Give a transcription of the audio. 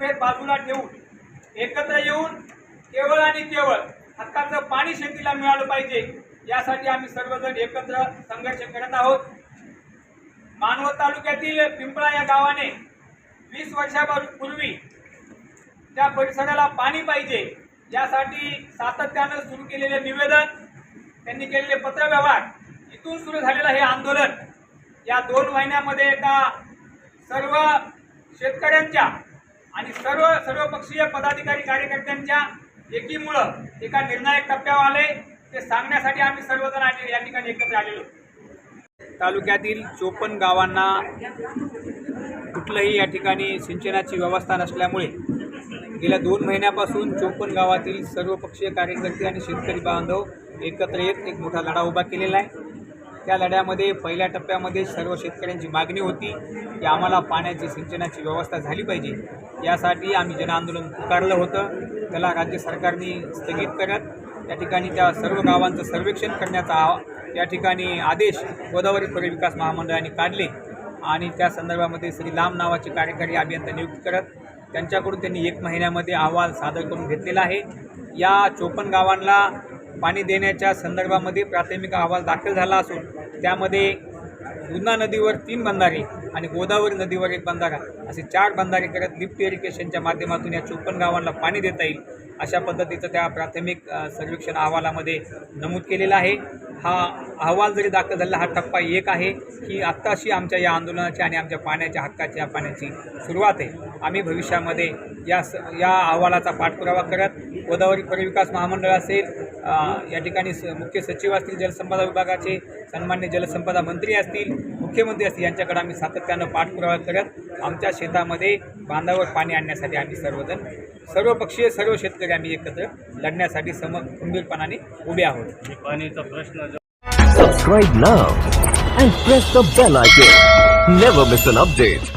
बाजूला ठेवून एकत्र येऊन केवळ आणि केवळ हक्काचं पाणी शेतीला मिळालं पाहिजे यासाठी आम्ही सर्वजण एकत्र संघर्ष करत आहोत. मानवत तालुक्यातील पिंपळा या गावाने वीस वर्षापूर्वी त्या परिसराला पाणी पाहिजे यासाठी सातत्यानं सुरू केलेले निवेदन त्यांनी केलेले पत्रव्यवहार इथून सुरू झालेलं हे आंदोलन या दोन महिन्यामध्ये एका सर्व शेतकऱ्यांच्या आणि सर्व सर्वपक्षीय पदाधिकारी कार्यकर्त्यांच्या एकीमुळं एका निर्णायक टप्प्यावर आले. ते सांगण्यासाठी आम्ही सर्वजण आज या ठिकाणी एकत्र आलेलो. तालुक्यातील चोपन्न गावांना कुठलंही या ठिकाणी सिंचनाची व्यवस्था नसल्यामुळे गेल्या दोन महिन्यापासून चोपन्न गावातील सर्वपक्षीय कार्यकर्ते आणि शेतकरी बांधव एकत्र येत एक मोठा लढा उभा केलेला आहे. त्या लढ्यामध्ये पहिल्या टप्प्यामध्ये सर्व शेतकऱ्यांची मागणी होती की आम्हाला पाण्याची सिंचनाची व्यवस्था झाली पाहिजे. यासाठी आम्ही जनआंदोलन पुकारलं होतं. त्याला राज्य सरकारने स्थगित करत या ठिकाणी त्या सर्व गावांचं सर्वेक्षण करण्याचा या ठिकाणी आदेश गोदावरी परिविकास महामंडळाने काढले आणि त्या संदर्भामध्ये श्री लांब नावाचे कार्यकारी अभियंता नियुक्त करत त्यांच्याकडून त्यांनी एक महिन्यामध्ये अहवाल सादर करून घेतलेला आहे. या चोपन्न गावांना पाणी देण्याच्या संदर्भामध्ये प्राथमिक अहवाल दाखल झाला असून त्यामध्ये जुना नदीवर तीन बंधारे आणि गोदावरी नदीवर एक बंधारा. असे चार बंधारे करत लिफ्ट इरिगेशनच्या माध्यमातून या चोपन्न गावांना पाणी देता येईल. अशा पद्धतीचं त्या प्राथमिक सर्वेक्षण अहवालामध्ये नमूद केलेला आहे. हा अहवाल जरी दाखल झाला हा टप्पा एक आहे की आत्ताशी आमच्या या आंदोलनाची आणि आमच्या पाण्याच्या हक्काच्या पाण्याची सुरुवात आहे. आम्ही भविष्यामध्ये या स या अहवालाचा पाठपुरावा करत गोदावरी परिविकास महामंडळ असेल या ठिकाणी स मुख्य सचिव असतील जलसंपदा विभागाचे सन्मान्य जलसंपदा मंत्री असतील मुख्यमंत्री असतील यांच्याकडे आम्ही सातत्यानं पाठपुरावा करत आमच्या शेतामध्ये बांधावर पाणी आणण्यासाठी आम्ही सर्वजण सर्वपक्षीय सर्व शेतकरी आम्ही एकत्र लढण्यासाठी सम खंबीरपणाने उभे आहोत पाणीचा प्रश्न now and press the bell icon. Never miss an update.